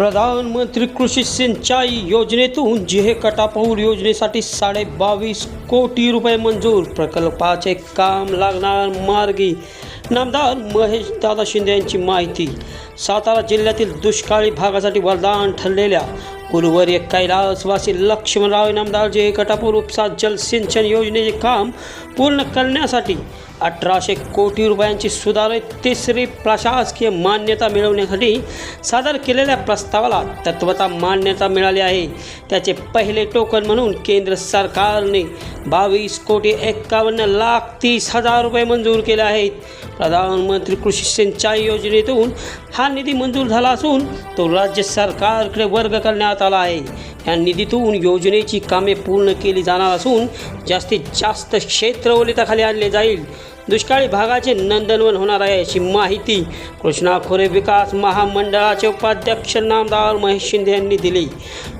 प्रधानमंत्री कृषी सिंचाई योजनेतून जिहे कटापूर योजनेसाठी साडे बावीस कोटी रुपये मंजूर. प्रकल्पाचे काम लागणार मार्गी. नामदार महेश दादा शिंदे यांची माहिती. सातारा जिल्ह्यातील दुष्काळी भागासाठी वरदान ठरलेल्या उर्वरीय कैलासवासी लक्ष्मणराव नामदार जे कटापूर उपसा जलसिंचन योजनेचे काम पूर्ण करण्यासाठी अठराशे कोटी रुपयांची सुधारित तिसरी प्रशासकीय मान्यता मिळवण्यासाठी सादर केलेल्या प्रस्तावाला तत्वता मान्यता मिळाली आहे. त्याचे पहिले टोकन म्हणून केंद्र सरकारने बावीस कोटी एक्कावन्न लाख तीस हजार रुपये मंजूर केले आहेत. प्रधानमंत्री कृषी सिंचाई योजनेतून हा निधी मंजूर झाला असून तो राज्य सरकारकडे वर्ग करण्यात आला आहे. या निधीतून योजनेची कामे पूर्ण केली जाणार असून जास्तीत जास्त क्षेत्र ओलिताखाली आणले जाईल. दुष्काळी भागाचे नंदनवन होणार आहे अशी माहिती कृष्णा खोरे विकास महामंडळाचे उपाध्यक्ष नामदार महेश शिंदे यांनी दिली.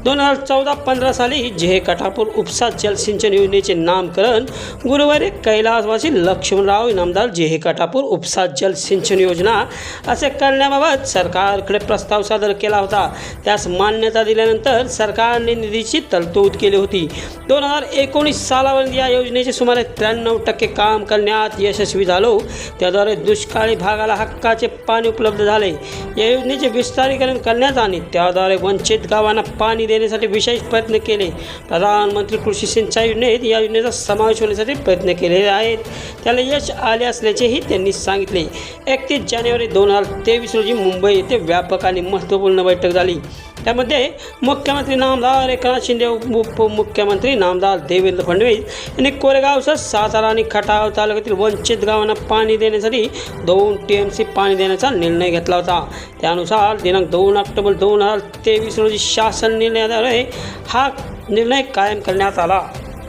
दोन हजार चौदा पंधरा साली जेहे कठापूर उपसा जलसिंचन योजनेचे नामकरण गुरुवारी कैलासवासी लक्ष्मणराव इनामदार जेहे कठापूर उपसा जलसिंचन योजना असे करण्याबाबत सरकारकडे प्रस्ताव सादर केला होता. त्यास मान्यता दिल्यानंतर सरकारने निधीची तरतूद केली होती. दोन हजार एकोणीस सालापर्यंत या योजनेचे सुमारे त्र्याण्णव टक्के काम करण्यात यशस्वी झालो. त्याद्वारे दुष्काळी भागाला हक्काचे पाणी उपलब्ध झाले. या योजनेचे विस्तारीकरण करण्यात आणि त्याद्वारे वंचित गावांना पाणी देण्यासाठी विशेष प्रयत्न केले. प्रधानमंत्री कृषी सिंचाई योजनेत या योजनेचा समावेश होण्यासाठी प्रयत्न केले आहेत. त्याला यश आले असल्याचेही त्यांनी सांगितले. एकतीस जानेवारी दोन हजार तेवीस रोजी मुंबई येथे व्यापक आणि महत्त्वपूर्ण बैठक झाली. त्यामध्ये मुख्यमंत्री नामदार एकनाथ शिंदे उपमुख्यमंत्री नामदार देवेंद्र फडणवीस यांनी कोरेगावसह सातारा आणि खटाव तालुक्यातील वंचित गावांना पाणी देण्यासाठी दोन टी एम सी पाणी देण्याचा निर्णय घेतला होता. त्यानुसार दिनांक दोन ऑक्टोबर दोन हजार तेवीस रोजी शासन निर्णयाद्वारे हा निर्णय कायम करण्यात आला.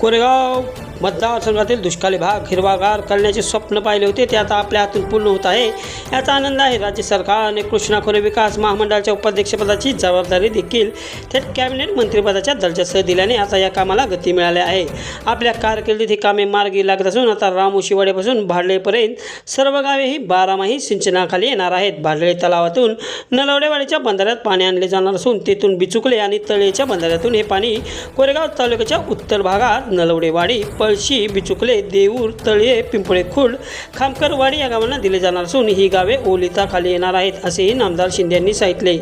कोरेगाव मतदारसंघातील दुष्काळी भाग हिरवागार करण्याचे स्वप्न पाहिले होते ते आता आपल्या हातून पूर्ण होत आहे. याचा आनंद आहे. राज्य सरकारने कृष्णा खोरे विकास महामंडळाच्या उपाध्यक्षपदाची जबाबदारी देखील थेट कॅबिनेट मंत्रिपदाच्या दर्जासह दिल्याने आता या कामाला गती मिळाली आहे. आपल्या कारकिर्दीत ही कामे मार्गी लागत असून आता रामोशीवाड्यापासून भाडळेपर्यंत सर्व गावे ही बारामाही सिंचनाखाली येणार आहेत. भाडळे तलावातून नलवडेवाडीच्या बंधाऱ्यात पाणी आणले जाणार असून तेथून बिचुकले आणि तळेच्या बंधाऱ्यातून हे पाणी कोरेगाव तालुक्याच्या उत्तर भागात नलवडेवाडी पळशी बिचुकले देऊर तळे पिंपळे खुर्ड खामकरवाडी या गावांना दिले जाणार असून ही गावे ओलिताखाली येणार आहेत असेही नामदार शिंदे यांनी सांगितले.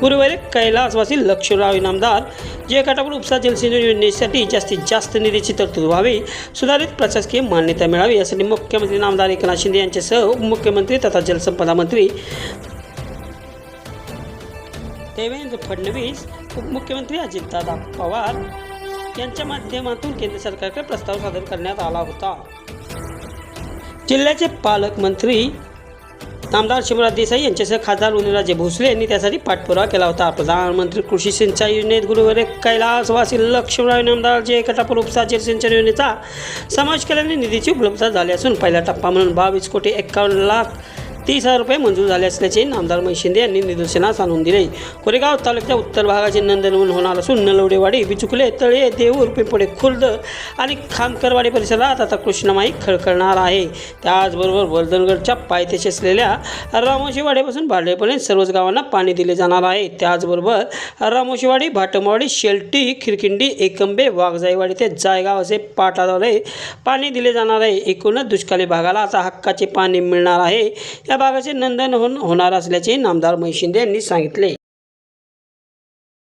गुरुवारी कैलासवासी लक्ष्मीराव नामदार जे काटापूर उपसा जलसिंचन योजनेसाठी जास्तीत जास्त निधीची तरतूद व्हावी सुधारित प्रशासकीय मान्यता मिळावी यासाठी मुख्यमंत्री नामदार एकनाथ शिंदे यांच्यासह उपमुख्यमंत्री तथा जलसंपदा मंत्री देवेंद्र फडणवीस उपमुख्यमंत्री अजितदादा पवार यांच्या माध्यमातून केंद्र सरकारकडे प्रस्ताव सादर करण्यात आला होता. जिल्ह्याचे पालकमंत्री नामदार शिवराज देसाई यांच्यासह खासदार उदयनराजे भोसले यांनी त्यासाठी पाठपुरावा केला होता. प्रधानमंत्री कृषी सिंचाई योजनेत गुरुवारी कैलासवासी लक्ष्मणराव नामदार जे कटापूर उपसा सिंचन योजनेचा समावेश केल्याने निधीची उपलब्धता झाली असून पहिला टप्पा म्हणून बावीस कोटी एक्कावन्न लाख तीस हजार रुपये मंजूर झाले असल्याचे नामदार महेश शिंदे यांनी निदर्शनास आणून दिले. कोरेगाव तालुक्याच्या उत्तर भागाचे नंदनवन होणार असून नलवडेवाडी बिचुकले तळे देऊर पिंपडे खुर्द आणि खामकरवाडी परिसरात आता कृष्णमाई खळखळणार आहे. त्याचबरोबर वर्धनगडच्या पायथ्याशी असलेल्या रामोशीवाडीपासून भाडळेपर्यंत सर्वच गावांना पाणी दिले जाणार आहे. त्याचबरोबर रामोशीवाडी भाटमवाडी शेलटी खिरकिंडी एकंबे वाघजाईवाडी ते जायगाव असे पाटाद्वारे पाणी दिले जाणार आहे. एकूणच दुष्काळी भागाला आता हक्काचे पाणी मिळणार आहे. या भागाचे नंदन होऊन होणार असल्याचे नामदार महेश शिंदे यांनी सांगितले.